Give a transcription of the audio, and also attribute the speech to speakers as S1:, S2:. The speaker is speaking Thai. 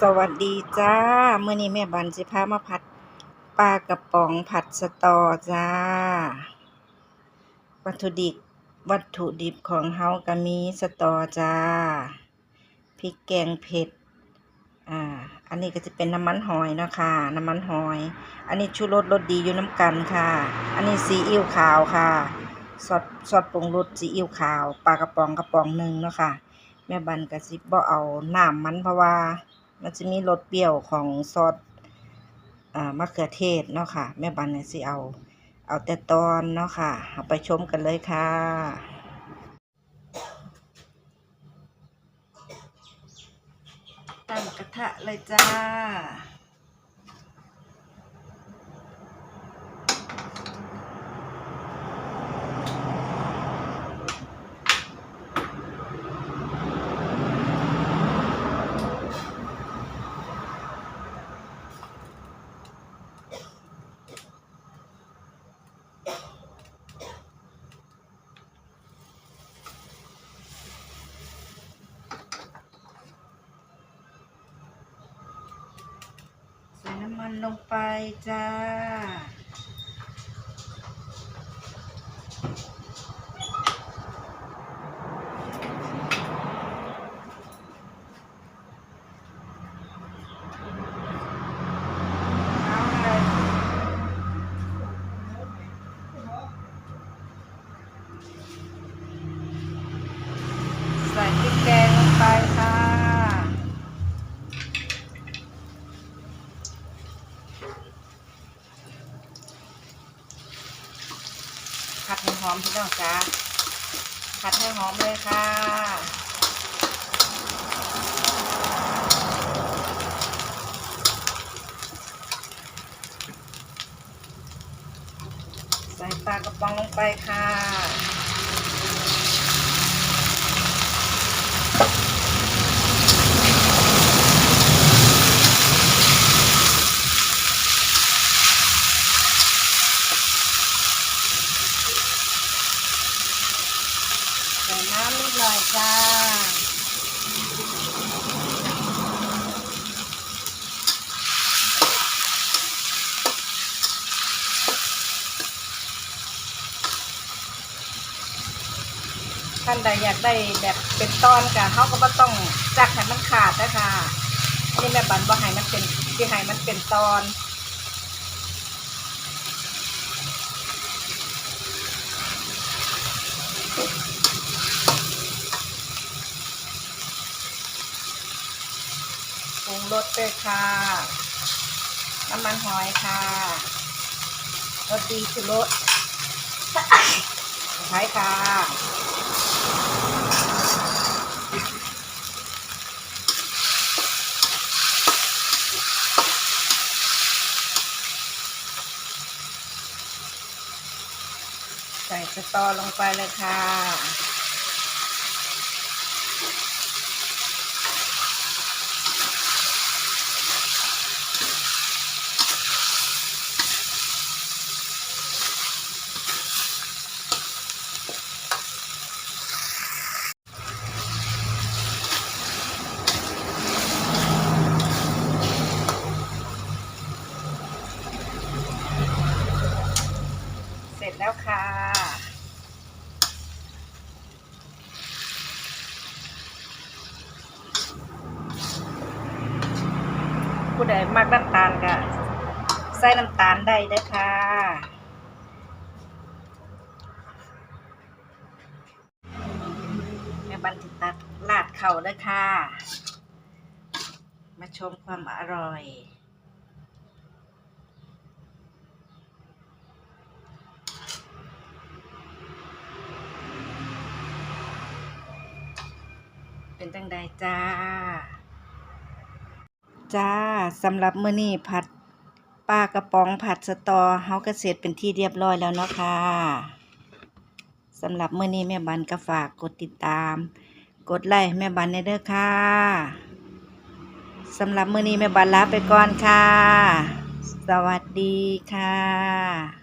S1: สวัสดีจ้ามื้อนี้แม่บันสิพามาผัดปลากระป๋องผัดสตอจ้า วัตถุดิบวัตถุดิบของเฮาก็มีสตอจ้าพริกแกงเผ็ดอ่าอันนี้ก็จะเป็นน้ำมันหอยนะค่ะน้ำมันหอย อันนี้ชูรสรสดีอยู่น้ำกันค่ะ อันนี้ซีอิ๊วขาวค่ะซอสซอสปรุงรสซีอิ๊วขาวปลากระป๋องกระป๋องหนึ่งเนาะค่ะแม่บันก็สิบ่เอาน้ำมันเพราะว่า มันจะมีรสเปรี้ยวของซอสมะเขือเทศเนาะค่ะ แม่บันเนี่ยสิเอา เอาแต่ตอนเนาะค่ะ เอาไปชมกันเลยค่ะตั้งกระทะเลยจ้าำลงไปจ้าเลยใส่พริกแกงลงไปค่ะ ผัดให้หอมพี่น้องจ้าผัดให้หอมเลยค่ะ ใส่ปลากระป๋องลงไปค่ะ ใร้อยจ้าท่านใดอยากได้แบบเป็นตอนกะเขาก็บ่ต้องจักให้มันขาดนะคะนนี่แม่บันบ่ให้มันเป็นที่ให้มันเป็นตอน รสด้วยค่ะ น้ำมันหอยค่ะรสดีชูรสใช้ค่ะใส่สตอลงไปเลยค่ะ แล้วค่ะผู้ใดมักน้ำตาลก็ใส่น้ำตาลได้เด้อค่ะแม่บันติตัดลาดเข่าเด้อค่ะ มาชมความอร่อย เป็นจังใดจ้า จ้าสำหรับมื้อนี้ผัดปลากระป๋องผัดสตอเฮาก็เสร็จเป็นที่เรียบร้อยแล้วเนาะค่ะสำหรับมื้อนี้แม่บันก็ฝากกดติดตาม กดไลค์แม่บันในเด้อค่ะสำหรับมื้อนี้แม่บันลาไปก่อนค่ะ สวัสดีค่ะ